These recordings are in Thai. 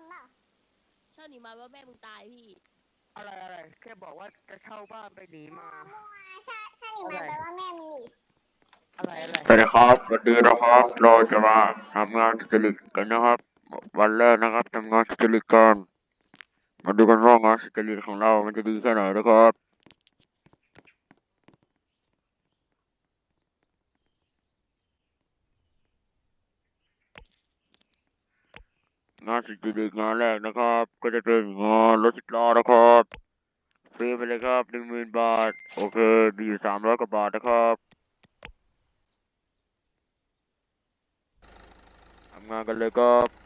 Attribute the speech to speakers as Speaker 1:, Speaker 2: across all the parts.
Speaker 1: มเปล่า
Speaker 2: ชอบหนีมาว่าแม่มึงตายพี่
Speaker 3: อะไรอะไร แค่บอกว่าจะเช่าบ้านไปหนี
Speaker 1: มัว
Speaker 3: มา
Speaker 1: มัวชาชาหนีมาแปลว่าแม่มึงหนี
Speaker 3: อะไรอะไร
Speaker 4: สวัสดีครับวันนี้นะครับ เราจะมาทำงานสุจริตกันนะครับ วันแรกนะครับทำงานสุจริตกันมาดูกันว่างานสุจริตของเรา มันจะดีแค่ไหนนะครับ งาน สุจริตงานแรกนะครับ ก็จะเป็นงานรถสิบล้อนะครับฟรีไปเลยครับหนึ่งหมื่นบาท โอเค ดีสามร้อยกว่าบาทนะครับทำงานกันเลยครับ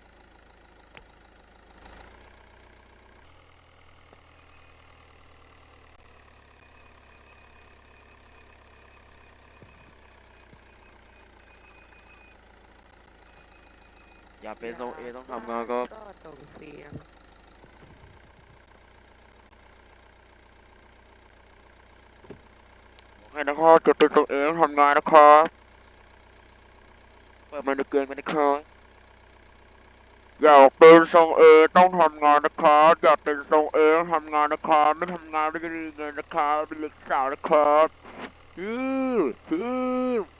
Speaker 4: อย่าเป็นทรงเอต้องทำงานครับ
Speaker 3: ก็ตรงเสียง
Speaker 4: ให้นะครับจะเป็นทรงเอต้องทำงานนะครับเปิดมันเกินไปนะครับอยากเป็นทรงเอต้องทำงานนะครับอยากเป็นทรงเอต้องทำงานนะครับไม่ทำงานไม่ได้เงินนะครับเป็นเล็กสาวนะครับอืออือ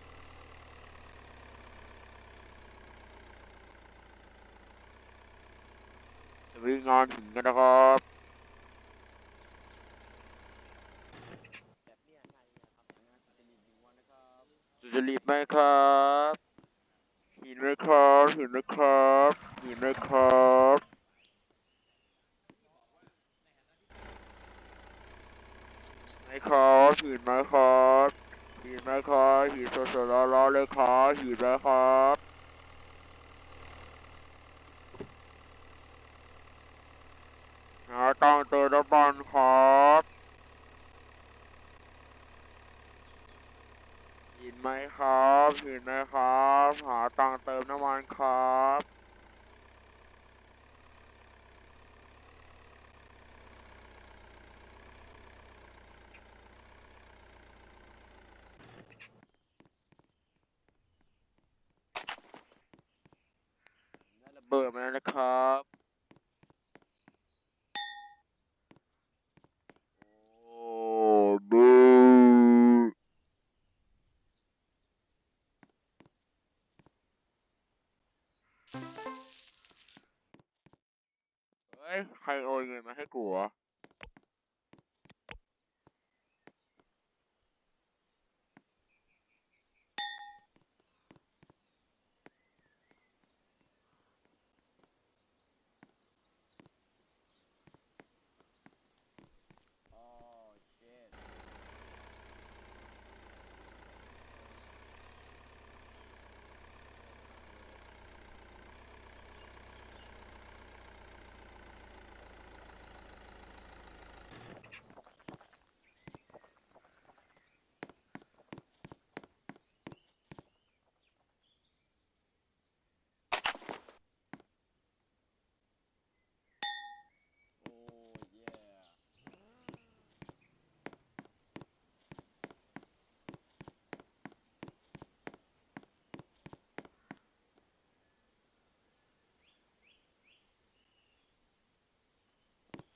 Speaker 4: จะมีงานถึงกันนะครับสุจริตไหมครับห็นไหมครับห็นไหมครับห็นไหมครับไหมครับห็นไหมครับห็นไหมครับห็นสดๆร้อนๆเลยครับห็นไหมครับหา ตังเติมน้ำมันครับเห็นไหมครับห็นไหมครับ หาตังเติมน้ำมันครับระเบิดมาแล้วนะครับ โอ้บูเฮ้ย ใครโอนเงินมาให้กูวะโอ้เย่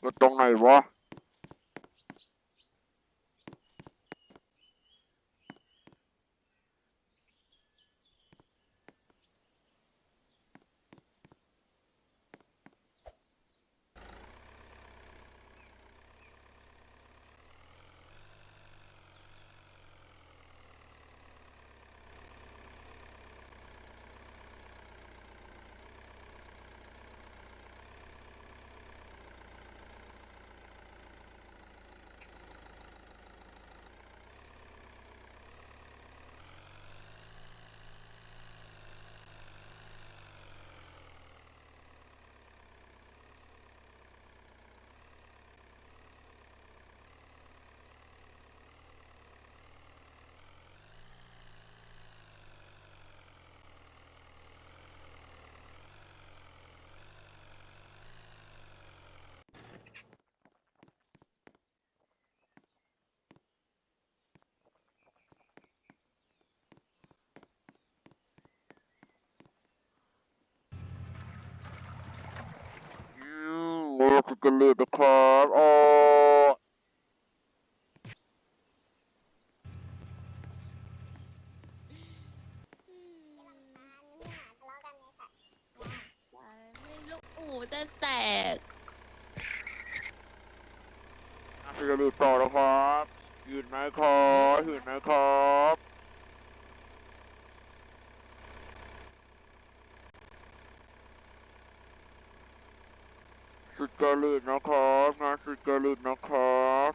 Speaker 4: ก็ตรง ไหนวะ โง่สุจริตนะครับอ๋อ
Speaker 1: ทะเลาะกันในสัตว์
Speaker 2: ไม่ลูกหูจะแตก
Speaker 4: สุจริตต่อนะครับยืนไหมครับยืนไหมครับสุจริตนะครับงานสุจริตนะครับ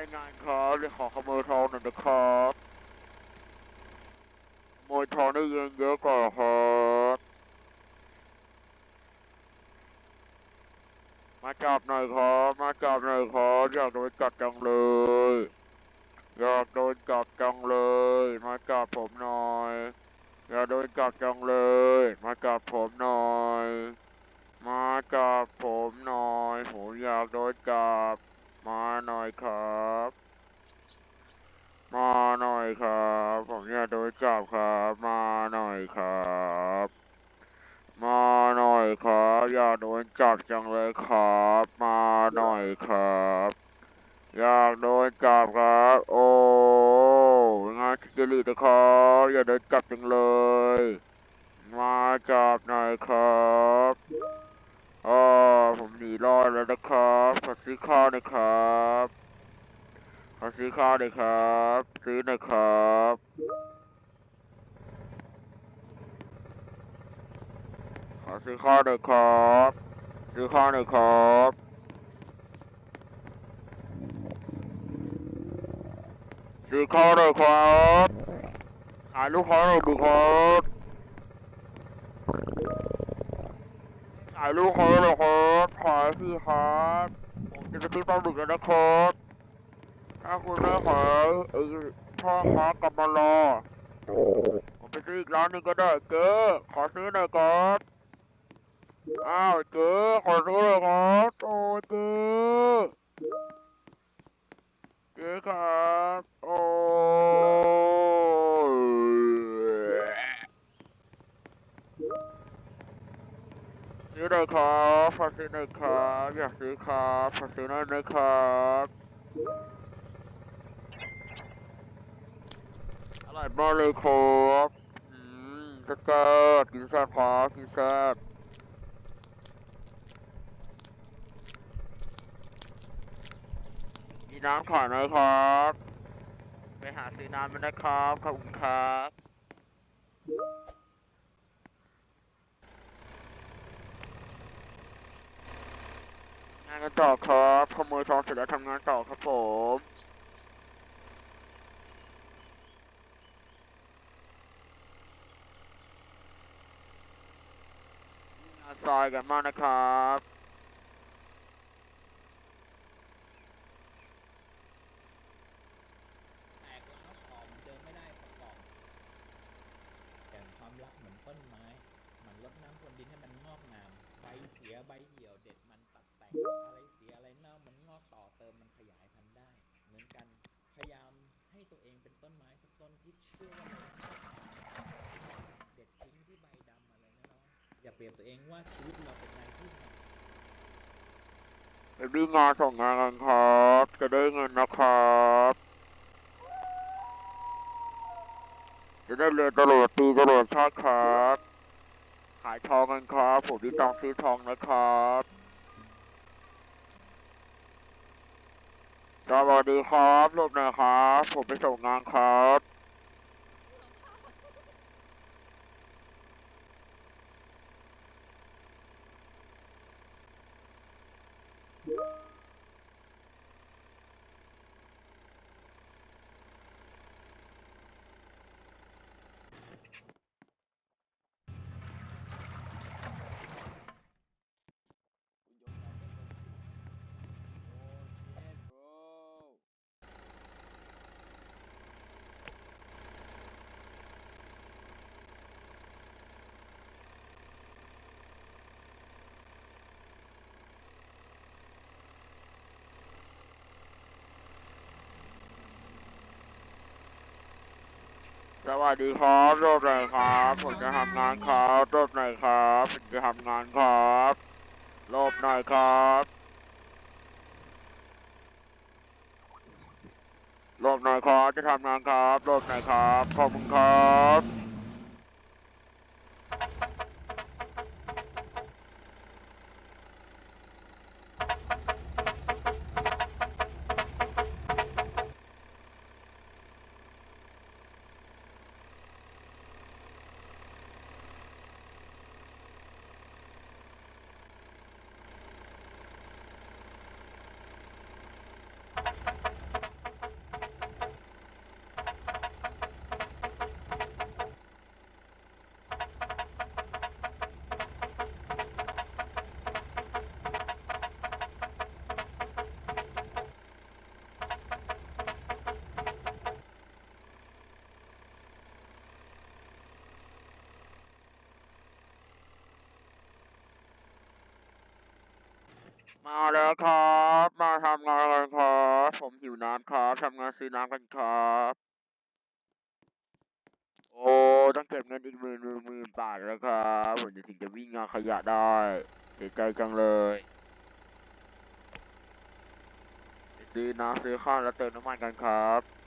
Speaker 4: ได้งานครับเดี๋ยวขอขโมยทองหน่อยนะครับขโมยทองได้เงินเยอะกว่าครับมาจับหน่อยครับมาจับหน่อยครับอยากโดนจับจังเลยอยากโดนจับจังเลยมาจับผมหน่อยอยากโดนจับจังเลยมาจับผมหน่อย มาจับผมหน่อยผมอยากโดนจับ มาหน่อยครับ มาหน่อยครับ ผมอยากโดนจับครับ มาหน่อยครับ มาหน่อยครับ อยากโดนจับจังเลยครับ มาหน่อยครับ อยากโดนจับครับ โอ้งานจิริตนะครับ อยากโดนจับจังเลย มาจับหน่อยครับ อ๋อผมหนีรอดแล้วนะครับขอซื้อข้าวหน่อยครับขอซื้อข้าวหน่อยครับ ซื้อหน่อยครับขอซื้อข้าวหน่อยครับ ซื้อข้าวหน่อยครับซื้อข้าวหน่อยครับขาลูกค้าหน่อยดีครับ ขายลูกค้าหน่อยครับขายพี่ครับผมจะไปซื้อปลาหมึกแล้วนะครับถ้าคุณไม่ขายไอ้พ่อค้ากลับมารอผมไปซื้ออีกร้านหนึ่งก็ได้เจ๊ขอซื้อหน่อยครับอ้าวเจ๊ขอซื้อหน่อยครับโอ้เจ๊เจ๊ครับโอ้ หน่อยครับขอซื้อหน่อยครับอยากซื้อครับขอซื้อหน่อยนะครับอร่อยมากเลยครับอืมแซ่บๆกินแซ่บครับกินแซ่บมีน้ำขายหน่อยครับ ไปหาซื้อน้ำมานะครับขอบคุณครับ งานกันต่อครับขโมยทองเสร็จแล้วทำงานต่อครับผมงานซอยกันมากนะครับ
Speaker 5: แตกร้าวออกเดินไม่ได้สักกล่องแต่ความรักเหมือนต้นไม้ มันรดน้ำพรวนดินให้มันงอกงาม ใบเสียใบเหี่ยวเด็ดมันตัดแต่ง อะไรเสียอะไรเน่ามันงอกต่อเติมมันขยายพันธุ์ได้ เหมือนกัน พยายามให้ ตัวเองเป็นต้นไม้สักต้นที่เชื่อว่าเด็ดทิ้งที่ใบดำอะไรนะน้องอย่าเปรียบตัวเองว่าชีวิตเราเป็นนายที่แห่ง
Speaker 4: ไปวิ่งงานส่งงานกันครับ จะได้เงินนะครับ จะได้เรียนตลอดปีตลอดชาติครับ ขายทองกันครับ ผมที่ต้องซื้อทองนะครับ สวัสดีครับรบหนะครับ ผมไปส่งงานครับ สวัสดีครับรบหน่อยครับผมจะทำงานครับรบหน่อยครับผมจะทำงานครับรบหน่อยครับรบหน่อยครับจะทำงานครับรบหน่อยครับขอบคุณครับ มาแล้วครับ มาทำงานกันครับ ผมหิวน้ำครับทำงานซื้อน้ำกันครับ โอ้ต้องเก็บเงินอีกหมื่นหมื่นหมื่นบาทแล้วครับผมจะถึงจะวิ่งงานขยะได้เสียใจจังเลยซื้อน้ำซื้อข้าวแล้วเติมน้ำมันกันครับ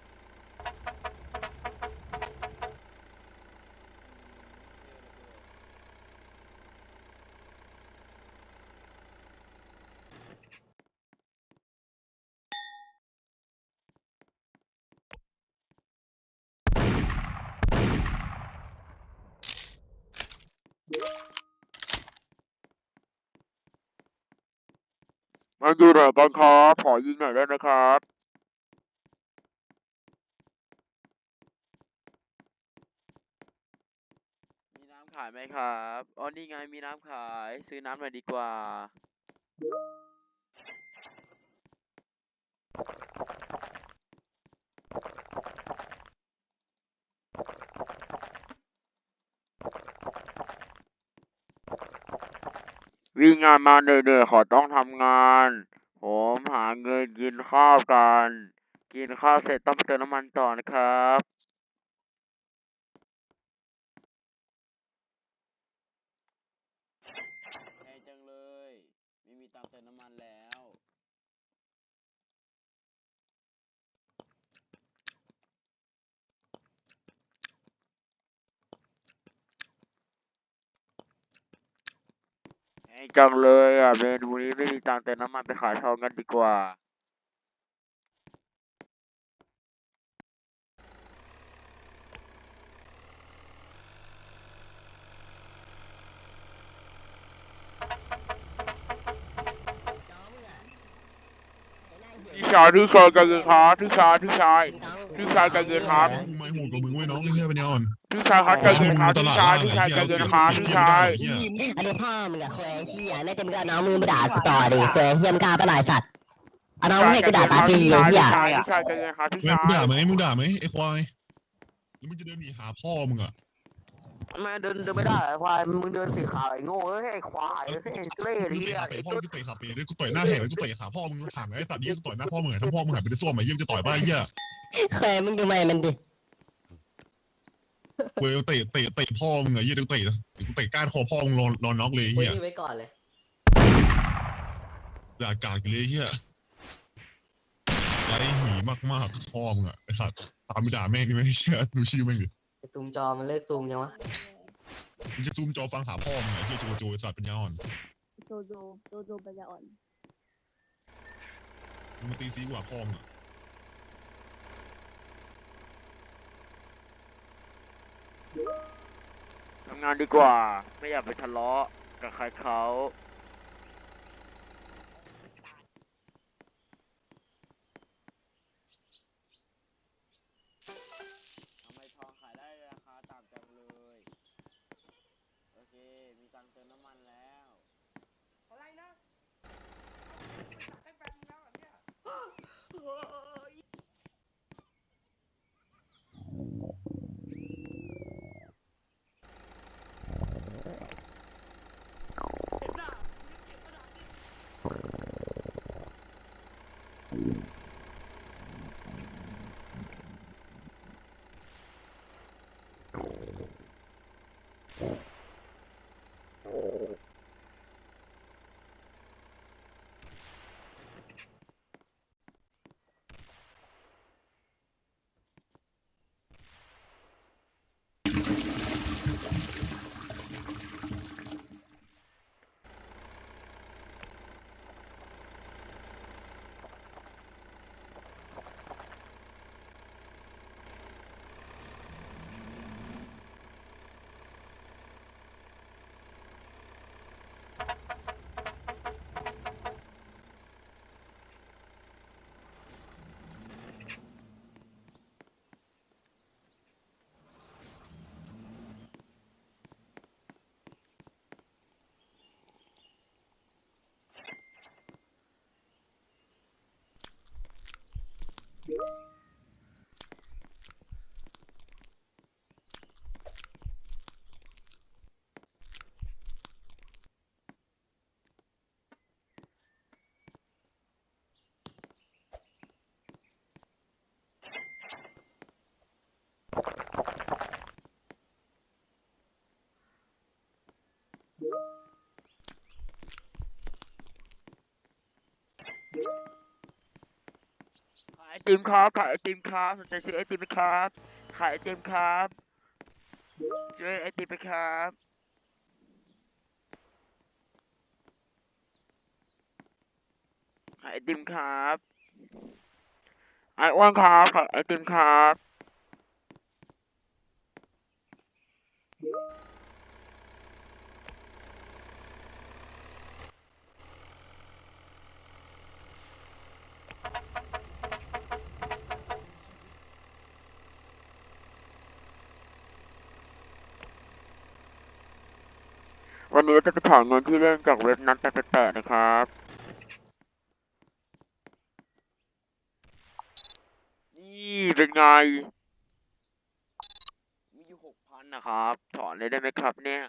Speaker 4: มาอยู่ไหนกันครับขอยิงหน่อยได้นะครับมีน้ำขายไหมครับอ๋อนี่ไงมีน้ำขาย ซื้อน้ำหน่อยดีกว่า วิ่งงานมาเหนื่อยๆขอต้องทำงาน ผมหาเงินกินข้าวกัน กินข้าวเสร็จต้องไปเติมน้ำมันต่อนะครับแพงจังเลย ไม่มีตังค์เติมน้ำมันแล้ว แพง จังเลยอะเมนูนี้ไม่มีตังค์เติมน้ำมันไปขายทองกันดีกว่าพี่ชายพี่ชายใจเย็นครับพี่ชายพี่ชายพี่ชายใจเย็นครับ
Speaker 6: กูไม่โหดกว่ามึงไว้น้องเฮียเป็นยอ่อน
Speaker 4: พี่ชายครับใจเย็นครับพี่ชายพี่ชายใจเย็นครับพี่ชาย
Speaker 6: เฮีย
Speaker 7: อันนี้ พ่อมึงอะเคยเหี้ยน่าจะมึงก็เอาน้องมึงไปด่ากูต่อดิเคยเหี้ยมงกล้าปะหลายสัตว์เอาน้องมึงให้กูด่าตาจีไอ้เหี้ย
Speaker 4: พี่ชายพี่ชายใจเย็นครับพี่
Speaker 6: มึง
Speaker 4: ชาย
Speaker 6: ด่าไหมมึงด่าไหมไอ้ควายแล้วมึงจะเดินหนีหาพ่อมึงอะ
Speaker 3: แม่เดินเดินไม่ได้ไอ้ควายมึงเดินสีขาวไอ้โง่เอ้ยไอ้ควายเอ้ยเล่
Speaker 6: กู
Speaker 3: เหี้
Speaker 6: เตะ
Speaker 3: ย
Speaker 6: ขาเตะพ่อกูเตะขาเตะด้วยกูต่อยหน้าแหกเลยกูเตะขาพ่อมึงถามไอ้สัตว์นี้กูต่อยหน้าพ่อมึงไงถ้าพ่อมึงหายไปในส้วมไอ้เหี้ยจะต่อยบ้าเหี้ย
Speaker 7: ควยมึงดูไม่มันดิ
Speaker 6: กูเตะเตะเตะพ่อมึงไงเหี้ยกูเตะกูเตะก้านคอพ่อมึงรอรอน็อกเลย
Speaker 7: คุย
Speaker 6: เหี้ย
Speaker 7: นี่ไว้ก่อนเลย
Speaker 6: ด่ากาดกันเลยเหี้ยไรหีมากๆพ่อมึงอะไอ้สัตว์ตามไปด่าแม่งดิไม่เชื่อดูชื่อแม่งดิ
Speaker 7: ซูมจอมันเลิกซูมยังวะ
Speaker 6: มึงจะซูมจอฟังหาพ่อมึงไงเหี้ยโจโจไอ้สัตว์เป็นยาอ่อน
Speaker 2: โจโจโจโจปัญญาอ่อน
Speaker 6: มึงมาตีซีกว่าพ่อมึงอะ
Speaker 4: ทำงานดีกว่า ไม่อยากไปทะเลาะกับใครเขา Thank you. ติมครับขายไอติมครับสนใจซื้อไอติมไหมครับขายไอติมครับซื้อไอติมไหมครับขายไอติมครับไออ้วนครับขายไอติมครับ วันนี้จะไปถอนเงินที่เล่นจากเว็บนัดแปดๆนะครับ นี่เป็นไง มีอยู่หกพันนะครับ ถอนเลยได้ไหมครับเนี่ย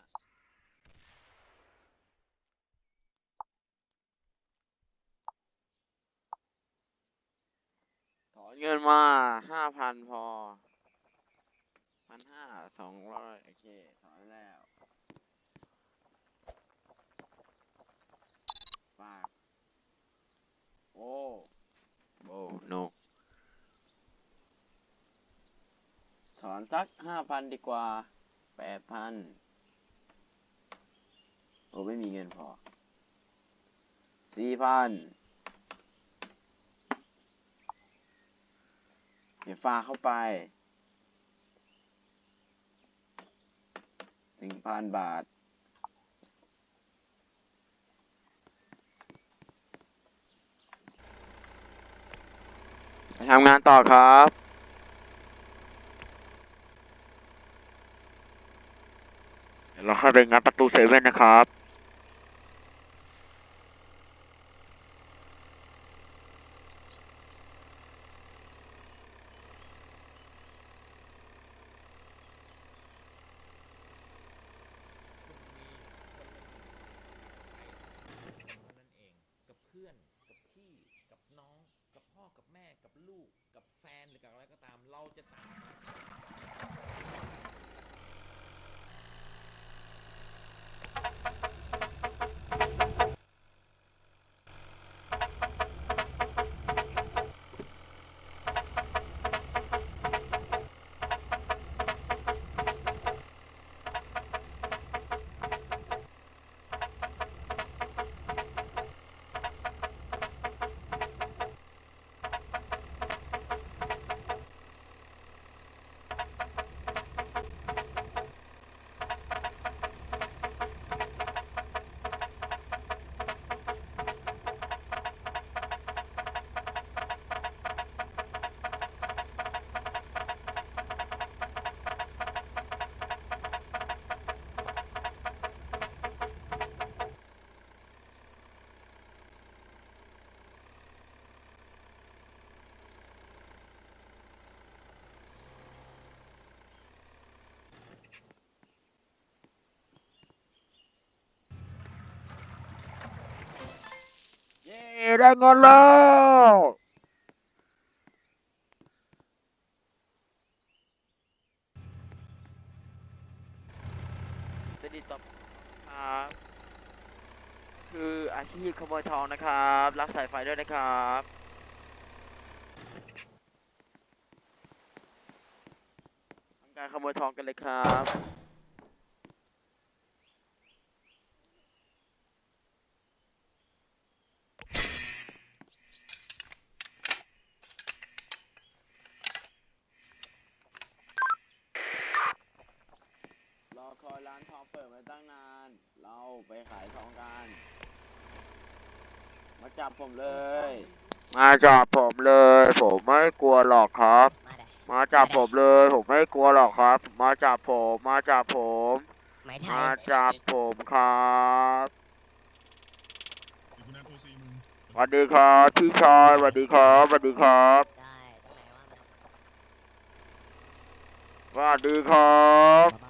Speaker 4: ถอนเงินมาห้าพันพอพันห้าสองร้อยโอเค ถอนแล้ว ฝาก โอ้โอ้ no ถอนสักห้าพันดีกว่าแปดพันโอ้ไม่มีเงินพอสี่พันเดี๋ยวฝากเข้าไปหนึ่งพันบาท ทำงานต่อครับเดี๋ยวเราค่อยไปงัดประตูเซเว่นนะครับ ย้ได้เงินแล้วสวัสดีต่อครับ คืออาชีพขโมยทองนะครับ รักสายไฟด้วยนะครับทำการขโมยทองกันเลยครับานทองเปิดมาตั้งนาน เราไปขายทองกัน มาจับผมเลย มาจับผมเลย ผมไม่กลัวหรอกครับ
Speaker 7: มา
Speaker 4: จับผมเลย ผมไม่กลัวหรอกครับ มาจับผม มาจับผม
Speaker 7: มา
Speaker 4: จับผมครับสวัสดีครับพี่ชายสวัสดีครับสวัสดีครับ
Speaker 7: วะ
Speaker 4: สวัสดีครับ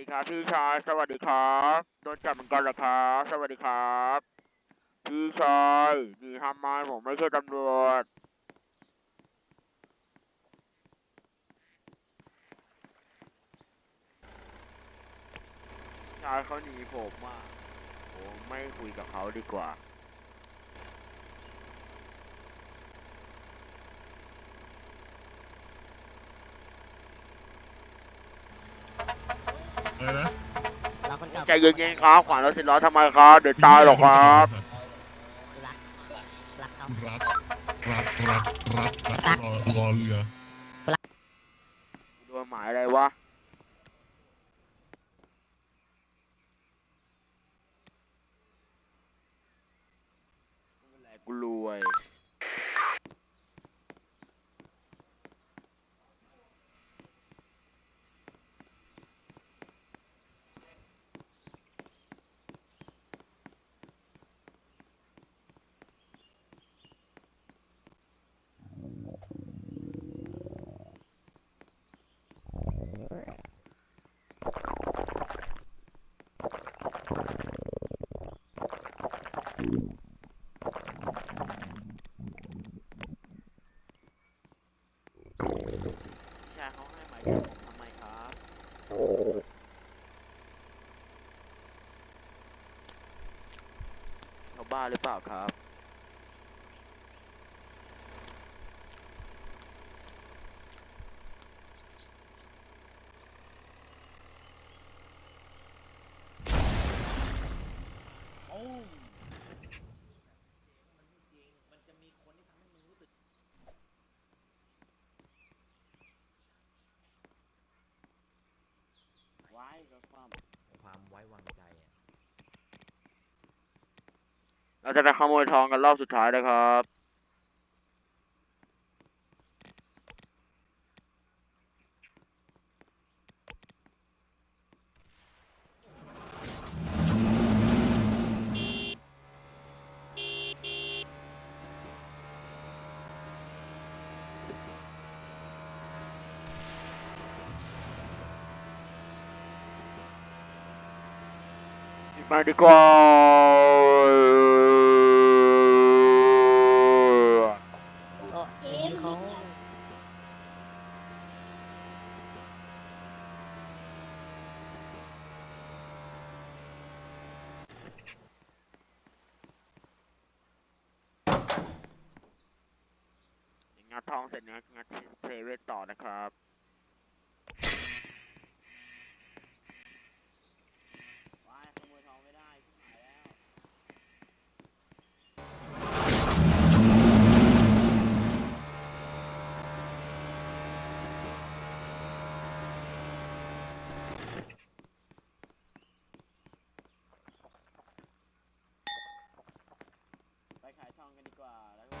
Speaker 4: ดีครับพี่ชายสวัสดีครับโดนจับเหมือนกันเหรอครับสวัสดีครับพี่ชายหนีทำไมผมไม่ใช่ตำรวจชายเขาหนีผมอะผมไม่คุยกับเขาดีกว่า
Speaker 6: อะไรนะ
Speaker 7: เราคนเก่า
Speaker 4: ใจเย็นๆครับขวานรถสิบล้อทำไมครับ เดี๋ยวตายหรอกครับ
Speaker 7: รักรักเขา
Speaker 6: รักรักรักรักรักรอรอเรือ
Speaker 4: โดนหมายอะไรวะ พี่ชายเขาให้หมายถึงผมทำไมครับเขาบ้าหรือเปล่าครับ
Speaker 5: โอ้มันไม่จริง มันจะมีคนที่ทำให้มึงรู้สึก
Speaker 4: ไว้ก็ความ
Speaker 5: ความไว้วางใจอะ
Speaker 4: เราจะไปขโมยทองกันรอบสุดท้ายนะครับมาดีกว่า
Speaker 7: โอ้ยเขา
Speaker 4: งัดทองเสร็จงัดงัดเซเว่นต่อนะครับว้ายขโมยทองไม่ได้ชิบหายแล้ว ไปขายทองกันดีกว่าแล้วก็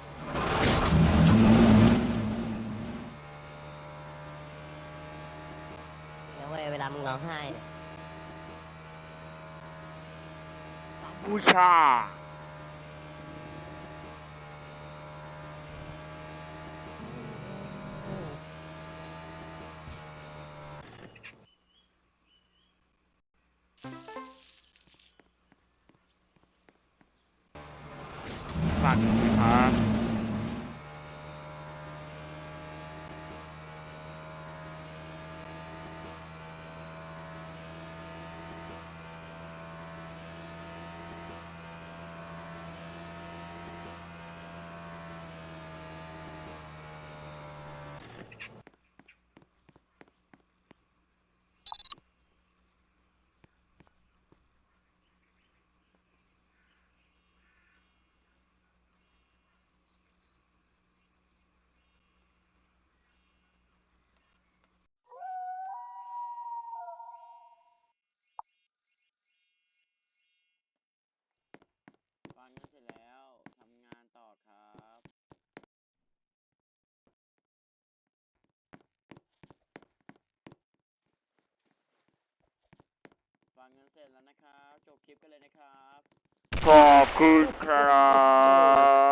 Speaker 7: แล้วเว้ยเวลามึงร้องไห้เนี่ย
Speaker 4: บูชา ฝากด้วยนะครับ
Speaker 1: เร็
Speaker 8: จแล้วนะครับ จบคลิปกันเลยนะครับ
Speaker 4: ขอบคุณครับ